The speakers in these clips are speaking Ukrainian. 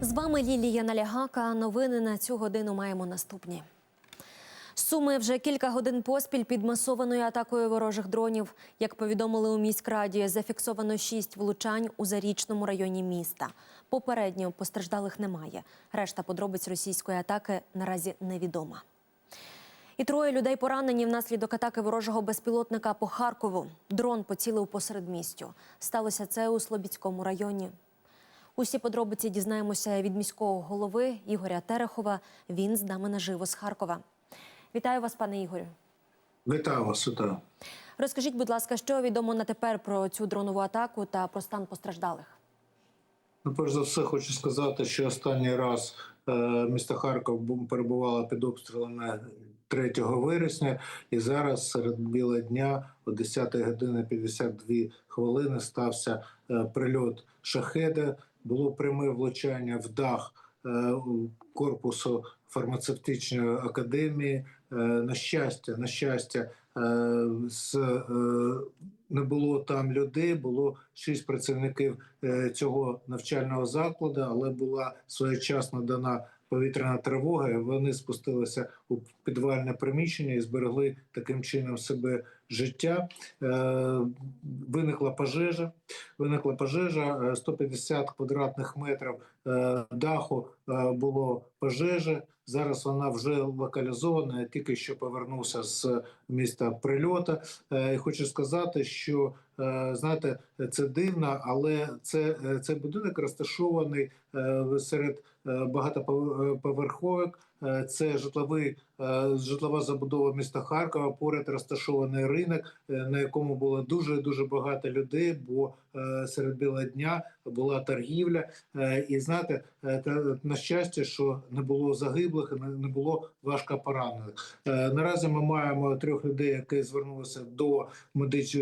З вами Лілія Налягака. Новини на цю годину маємо наступні. Суми вже кілька годин поспіль під масованою атакою ворожих дронів. Як повідомили у міськраді, зафіксовано шість влучань у зарічному районі міста. Попередньо постраждалих немає. Решта подробиць російської атаки наразі невідома. І троє людей поранені внаслідок атаки ворожого безпілотника по Харкову. Дрон поцілив посеред містю. Сталося це у Слобідському районі. Усі подробиці дізнаємося від міського голови Ігоря Терехова. Він з нами наживо з Харкова. Вітаю вас, пане Ігорю. Вітаю вас, вітаю. Розкажіть, будь ласка, що відомо на тепер про цю дронову атаку та про стан постраждалих? Ну, перш за все, хочу сказати, що останній раз е, місто Харків перебувало під обстрілами 3 вересня, і зараз серед біла дня о 10 години 52 хвилини стався е, прильот шахеда. Було пряме влучання в дах е, корпусу фармацевтичної академії. Е, на щастя, на щастя, е, не було там людей, було шість працівників цього навчального закладу, але була своєчасно дана повітряна тривога. Вони спустилися у підвальне приміщення і зберегли таким чином себе життя. Е, Виникла пожежа. Виникла пожежа е, 150 квадратних метрів е, даху е, було пожежа. Зараз вона вже локалізована. Я тільки що повернувся з міста прильота. Е, І хочу сказати, що е, знаєте, це дивно, але це, е, це будинок розташований серед. Е, Це житловий житлова забудова міста Харкова. Поряд розташований ринок, на якому було дуже дуже багато людей. Бо серед біла дня була торгівля. І знаєте, на щастя, що не було загиблих, і не було важко поранених. Е, Наразі ми маємо трьох людей, які звернулися до медич...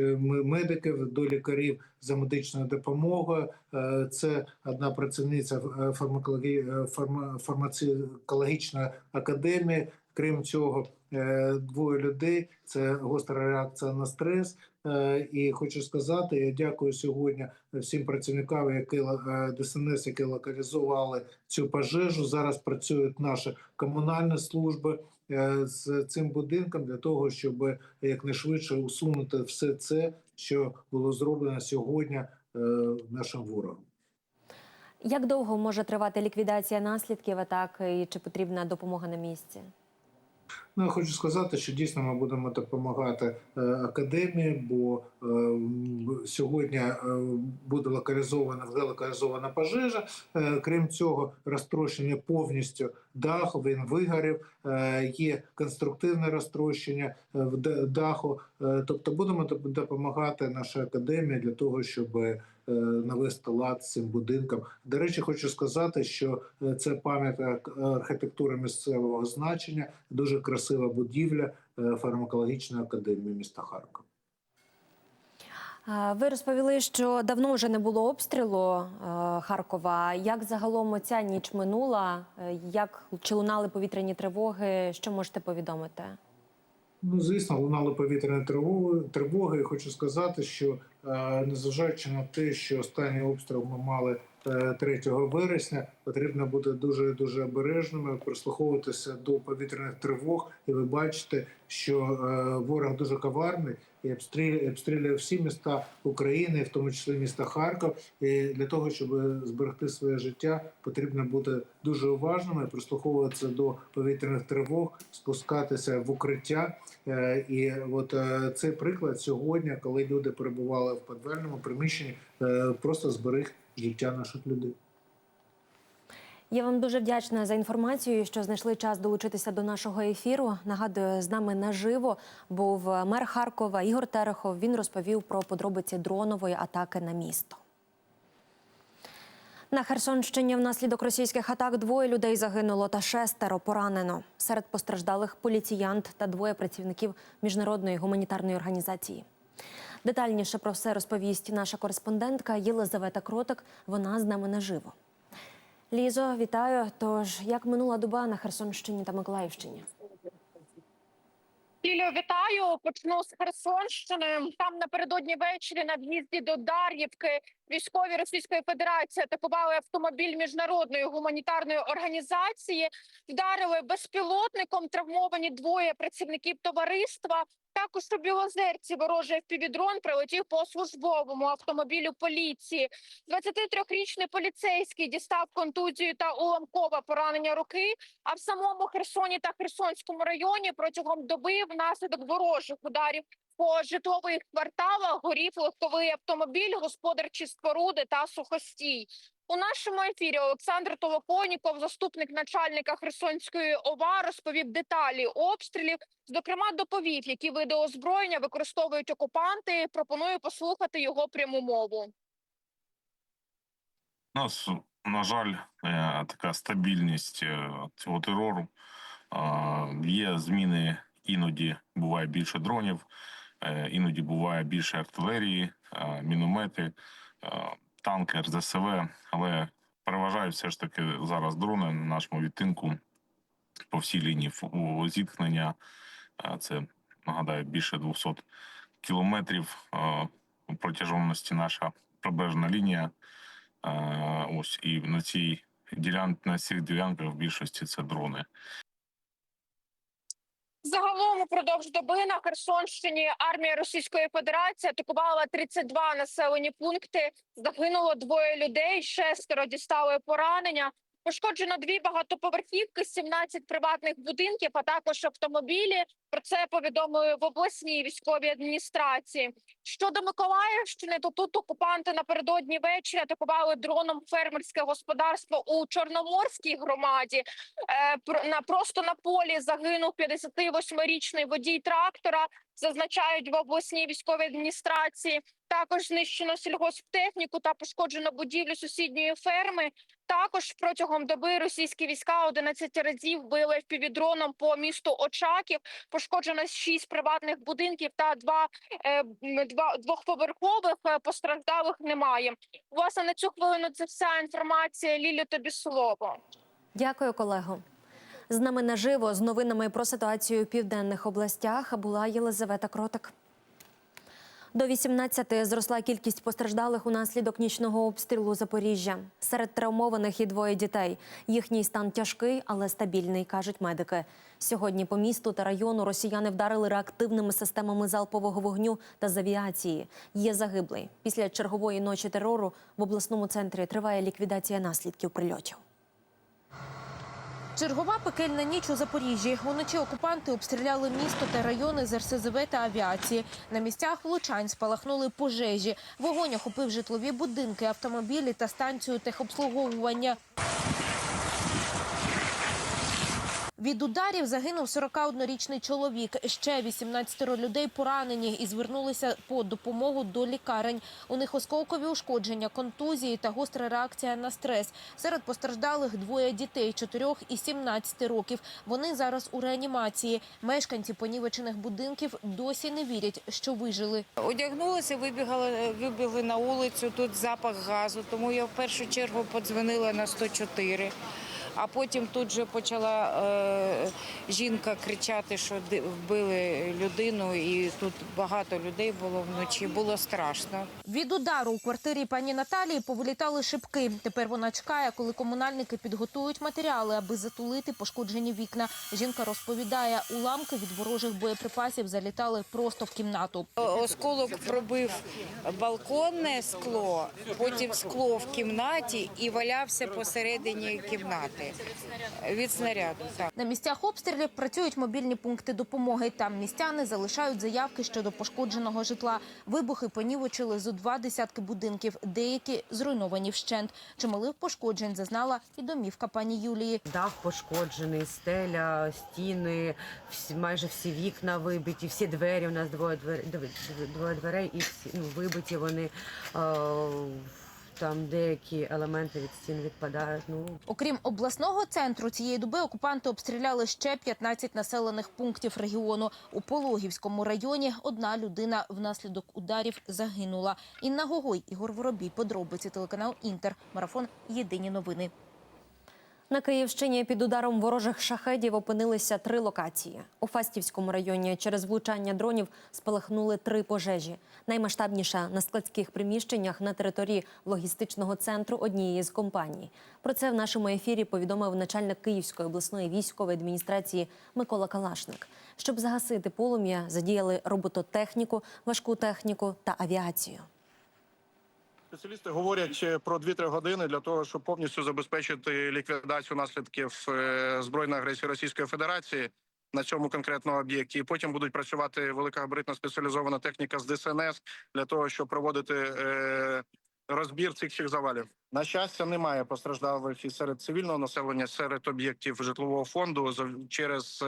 медиків, до лікарів за медичною допомогою. Е, Це одна працівниця е, фармакології фарма... фармацевтологічної академії. Крім цього, е, двоє людей це гостра реакція на стрес. Е, І хочу сказати, я дякую сьогодні всім працівникам, які е, ДСНС, які локалізували цю пожежу. Зараз працюють наші комунальні служби з цим будинком для того, щоб якнайшвидше усунути все це, що було зроблено сьогодні нашим ворогом. Як довго може тривати ліквідація наслідків атаки і чи потрібна допомога на місці? Ну, я хочу сказати, що дійсно ми будемо допомагати е, академії, бо е, сьогодні е, буде локалізована вже локалізована пожежа. Крім цього, розтрощення повністю даху. Він вигорів. Є конструктивне розтрощення в даху. Тобто будемо допомагати нашій академії для того, щоб навести лад з цим будинком. До речі, хочу сказати, що е, це пам'яток архітектури місцевого значення, дуже красива будівля е, фармакологічної академії міста Харкова. Ви розповіли, що давно вже не було обстрілу е, Харкова. Як загалом ця ніч минула? Е, Як чи лунали повітряні тривоги? Що можете повідомити? Ну, звісно, лунали повітряні тривоги. тривоги. Хочу сказати, що е, незважаючи на те, що останній обстріл ми мали е, 3 вересня, потрібно бути дуже дуже обережними, прислуховуватися до повітряних тривог. І ви бачите, що е, ворог дуже коварний і обстрілює, обстрілює всі міста України, в тому числі міста Харків. І для того, щоб зберегти своє життя, потрібно бути дуже уважними, прислуховуватися до повітряних тривог, спускатися в укриття. Е, І от е, цей приклад сьогодні, коли люди перебували в підвальному приміщенні, е, просто зберіг життя наших людей. Я вам дуже вдячна за інформацію, що знайшли час долучитися до нашого ефіру. Нагадую, з нами наживо був мер Харкова Ігор Терехов. Він розповів про подробиці дронової атаки на місто. На Херсонщині внаслідок російських атак двоє людей загинуло та шестеро поранено. Серед постраждалих поліціянт та двоє працівників міжнародної гуманітарної організації. Детальніше про все розповість наша кореспондентка Єлизавета Кротик. Вона з нами наживо. Лізо, вітаю. Тож як минула доба на Херсонщині та Миколаївщині? Лілію, вітаю. Почну з Херсонщини. Там напередодні ввечері на в'їзді до Дар'ївки військові Російської Федерації атакували автомобіль міжнародної гуманітарної організації, вдарили безпілотником. Травмовані двоє працівників товариства. Також у Білозерці ворожий впівдрон прилетів по службовому автомобілю поліції. 23-річний поліцейський дістав контузію та уламкове поранення руки. А в самому Херсоні та Херсонському районі протягом доби внаслідок ворожих ударів по житлових кварталах горів легковий автомобіль, господарчі споруди та сухостій. У нашому ефірі Олександр Толоконіков, заступник начальника Херсонської ОВА, розповів деталі обстрілів. Зокрема, доповів, які види озброєння використовують окупанти. Пропоную послухати його пряму мову. У нас, на жаль, е, така стабільність е, цього терору. Е, Є зміни, іноді буває більше дронів, е, іноді буває більше артилерії, е, міномети, е, танки, РЗСВ, але переважають все ж таки зараз дрони на нашому відтинку по всій лінії зіткнення. Е, Це нагадаю більше 200 кілометрів е, у протяжності наша прибережна лінія. Е, Ось і на цій ділянці на цих ділянках в більшості це дрони. Загалом упродовж доби на Херсонщині армія Російської Федерації атакувала 32 населені пункти. Загинуло двоє людей, шестеро дістали поранення. Пошкоджено дві багатоповерхівки, 17 приватних будинків, а також автомобілі. Про це повідомили в обласній військовій адміністрації. Щодо Миколаївщини, то тут окупанти напередодні ввечері атакували дроном фермерське господарство у Чорноморській громаді. Е, на просто на полі загинув 58-річний водій трактора. Зазначають в обласній військовій адміністрації. Також знищено сільгосптехніку та пошкоджено будівлю сусідньої ферми. Також протягом доби російські війська 11 разів били впівдроном по місту Очаків. Пошкоджено 6 приватних будинків та два, е, два двохповерхових. Е, Постраждалих немає. Власне на цю хвилину це вся інформація. Лілі тобі слово. Дякую, колего. З нами наживо з новинами про ситуацію у південних областях була Єлизавета Кротик. До 18 зросла кількість постраждалих унаслідок нічного обстрілу Запоріжжя. Серед травмованих і двоє дітей. Їхній стан тяжкий, але стабільний, кажуть медики. Сьогодні по місту та району росіяни вдарили реактивними системами залпового вогню та з авіації. Є загиблий. Після чергової ночі терору в обласному центрі триває ліквідація наслідків прильотів. Чергова пекельна ніч у Запоріжжі. Уночі окупанти обстріляли місто та райони з РСЗВ та авіації. На місцях влучань спалахнули пожежі. Вогонь охопив житлові будинки, автомобілі та станцію техобслуговування. Від ударів загинув 41-річний чоловік. Ще 18 людей поранені і звернулися по допомогу до лікарень. У них осколкові ушкодження, контузії та гостра реакція на стрес. Серед постраждалих двоє дітей 4 і 17 років. Вони зараз у реанімації. Мешканці понівечених будинків досі не вірять, що вижили. Одягнулася, вибігала, вибігли на вулицю, тут запах газу, тому я в першу чергу подзвонила на 104. А потім тут же почала е, жінка кричати, що вбили людину, і тут багато людей було вночі. Було страшно. Від удару у квартирі пані Наталії повилітали шибки. Тепер вона чекає, коли комунальники підготують матеріали, аби затулити пошкоджені вікна. Жінка розповідає, уламки від ворожих боєприпасів залітали просто в кімнату. Осколок пробив балконне скло, потім скло в кімнаті і валявся посередині кімнати від снаряду. Так. На місцях обстрілів працюють мобільні пункти допомоги. Там містяни залишають заявки щодо пошкодженого житла. Вибухи понівечили зо два десятки будинків, деякі зруйновані вщент. Чималих пошкоджень зазнала і домівка пані Юлії. Дах пошкоджений, стеля, стіни, всі, майже всі вікна вибиті, всі двері. У нас двоє дверей, двоє дверей і всі ну, вибиті вони. Е, там деякі елементи від стін відпадають. Ну Окрім обласного центру, цієї доби окупанти обстріляли ще 15 населених пунктів регіону. У Пологівському районі одна людина внаслідок ударів загинула. Інна Гогой, Ігор Воробій, подробиці телеканал Інтер. Марафон Єдині новини. На Київщині під ударом ворожих шахедів опинилися три локації. У Фастівському районі через влучання дронів спалахнули три пожежі. Наймасштабніша на складських приміщеннях на території логістичного центру однієї з компаній. Про це в нашому ефірі повідомив начальник Київської обласної військової адміністрації Микола Калашник. Щоб загасити полум'я, задіяли робототехніку, важку техніку та авіацію. Спеціалісти говорять е, про 2-3 години для того, щоб повністю забезпечити ліквідацію наслідків е, збройної агресії Російської Федерації на цьому конкретному об'єкті. І потім будуть працювати великогабаритна спеціалізована техніка з ДСНС для того, щоб проводити е, розбір цих всіх завалів. На щастя, немає постраждалих і серед цивільного населення, серед об'єктів житлового фонду. Через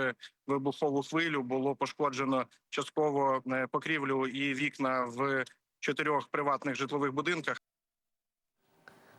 вибухову хвилю було пошкоджено частково покрівлю і вікна в чотирьох приватних житлових будинках.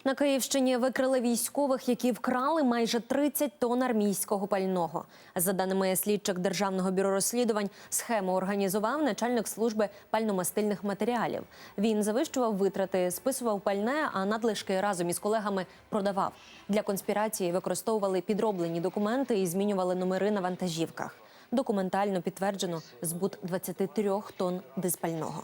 На Київщині викрили військових, які вкрали майже 30 тонн армійського пального. За даними слідчих державного бюро розслідувань, схему організував начальник служби пальномастильних матеріалів. Він завищував витрати, списував пальне, а надлишки разом із колегами продавав. Для конспірації використовували підроблені документи і змінювали номери на вантажівках. Документально підтверджено збут 23 тонн диспального.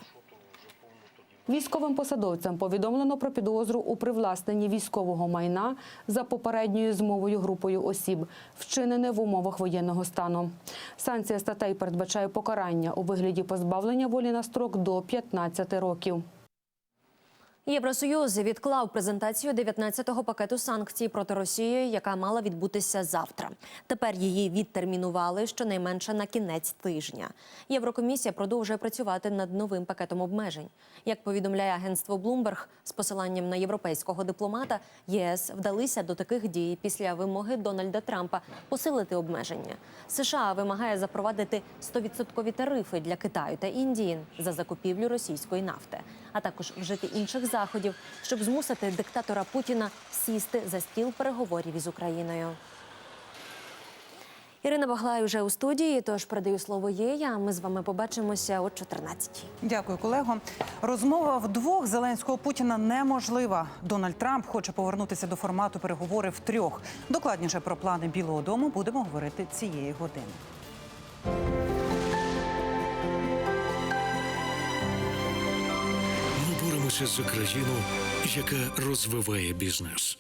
Військовим посадовцям повідомлено про підозру у привласненні військового майна за попередньою змовою групою осіб, вчинене в умовах воєнного стану. Санкція статей передбачає покарання у вигляді позбавлення волі на строк до 15 років. Євросоюз відклав презентацію 19-го пакету санкцій проти Росії, яка мала відбутися завтра. Тепер її відтермінували щонайменше на кінець тижня. Єврокомісія продовжує працювати над новим пакетом обмежень. Як повідомляє агентство Bloomberg з посиланням на європейського дипломата, ЄС вдалися до таких дій після вимоги Дональда Трампа посилити обмеження. США вимагає запровадити 100% тарифи для Китаю та Індії за закупівлю російської нафти, а також вжити інших заходів, щоб змусити диктатора Путіна сісти за стіл переговорів із Україною. Ірина Баглай вже у студії, тож передаю слово їй. А ми з вами побачимося о 14-й. Дякую, колего. Розмова вдвох Зеленського Путіна неможлива. Дональд Трамп хоче повернутися до формату переговорів втрьох. Докладніше про плани Білого Дому будемо говорити цієї години. Ми боремося за країну, яка розвиває бізнес.